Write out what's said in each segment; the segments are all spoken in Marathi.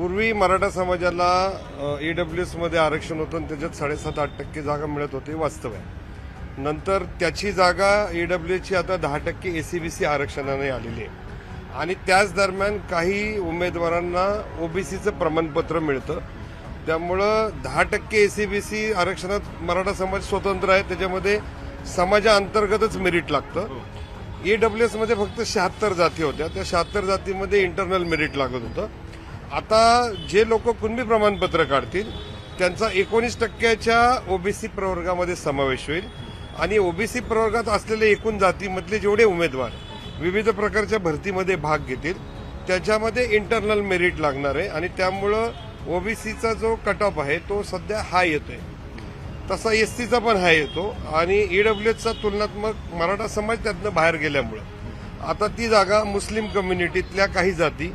पूर्वी मराठा समाजाला ईडब्ल्यू डब्ल्यू एसमध्ये आरक्षण होतं आणि त्याच्यात साडेसात आठ टक्के जागा मिळत होती वास्तव आहे. नंतर त्याची जागा ईडब्ल्यू ची आता दहा टक्के ए सी बी सी आरक्षणाने आलेली आहे. आणि त्याच दरम्यान काही उमेदवारांना ओबीसीचं प्रमाणपत्र मिळतं. त्यामुळं दहा टक्के ए सी बी सी आरक्षणात मराठा समाज स्वतंत्र आहे. त्याच्यामध्ये समाजाअंतर्गतच मेरिट लागतं. ईडब्ल्यू डब्ल्यू एसमध्ये फक्त शहात्तर जाती होत्या. त्या शहात्तर जातीमध्ये इंटरनल मेरिट लागत होतं. आता जे लोक कुणबी प्रमाणपत्र काढतील त्यांचा एकोणीस टक्क्याच्या ओबीसी प्रवर्गामध्ये समावेश होईल. आणि ओबीसी प्रवर्गात असलेले एकूण जातीमधले जेवढे उमेदवार विविध प्रकारच्या भरतीमध्ये भाग घेतील त्याच्यामध्ये इंटरनल मेरिट लागणार आहे. आणि त्यामुळं ओबीसीचा जो कट ऑफ आहे तो सध्या हाय येतोय. तसा एस सीचा पण हाय येतो. आणि ईडब्ल्यूएचचा तुलनात्मक मराठा समाज त्यातनं बाहेर गेल्यामुळं. आता ती जागा मुस्लिम कम्युनिटीतल्या काही जाती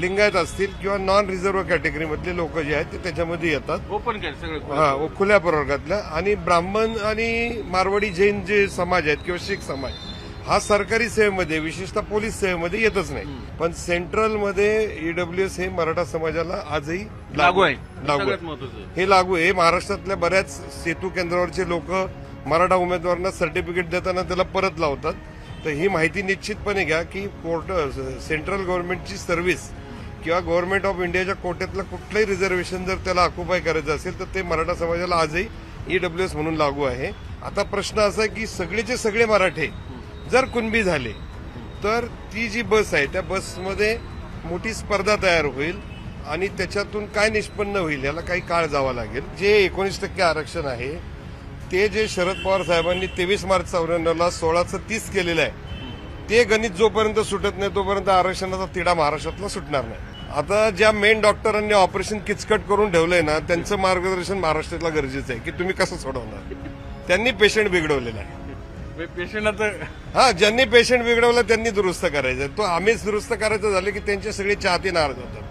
लिंगायत असतील किंवा नॉन रिझर्व्ह कॅटेगरीमधले लोक जे आहेत ते त्याच्यामध्ये येतात. ओपन सगळं हा खुल्या प्रवर्गातल्या. आणि ब्राह्मण आणि मारवाडी जैन जे समाज आहेत किंवा शीख समाज हा सरकारी सेवेमध्ये विशेषतः पोलीस सेवेमध्ये येतच नाही. पण सेंट्रलमध्ये ईडब्ल्यूएस हे मराठा समाजाला आजही लागू आहे. लागू आहे. हे लागू आहे. महाराष्ट्रातल्या बऱ्याच सेतू केंद्रावरचे लोक मराठा उमेदवारांना सर्टिफिकेट देताना त्याला परत लावतात. तर ही माहिती निश्चितपणे घ्या की कोर्ट सेंट्रल गव्हर्नमेंटची सर्व्हिस किंवा गव्हर्नमेंट ऑफ इंडियाच्या कोट्यातलं कुठलंही रिझर्वेशन जर त्याला ऑक्युपाय करायचं असेल तर ते मराठा समाजाला आजही ईडब्ल्यूएस म्हणून लागू आहे. आता प्रश्न असा आहे की सगळेचे सगळे मराठे जर कुणबी झाले तर ती जी बस आहे त्या बसमध्ये मोठी स्पर्धा तयार होईल आणि त्याच्यातून काय निष्पन्न होईल याला काही काळ जावा लागेल. जे एकोणीस टक्के आरक्षण आहे ते जे शरद पवार साहेबांनी तेवीस मार्च चौऱ्याण्णवला सोळाचं तीस केलेलं आहे ते गणित जोपर्यंत सुटत नाही तोपर्यंत आरक्षणाचा तिढा महाराष्ट्रातला सुटणार नाही. आता ज्या मेन डॉक्टरांनी ऑपरेशन किचकट करून ठेवलंय ना त्यांचं मार्गदर्शन महाराष्ट्रातला गरजेचं आहे की तुम्ही कसं सोडवणार? त्यांनी पेशंट बिघडवलेला आहे. पेशंट आता हा ज्यांनी पेशंट बिघडवला त्यांनी दुरुस्त करायचं. तो आम्हीच दुरुस्त करायचं झालं की त्यांचे सगळे चाहते नाराज होतात.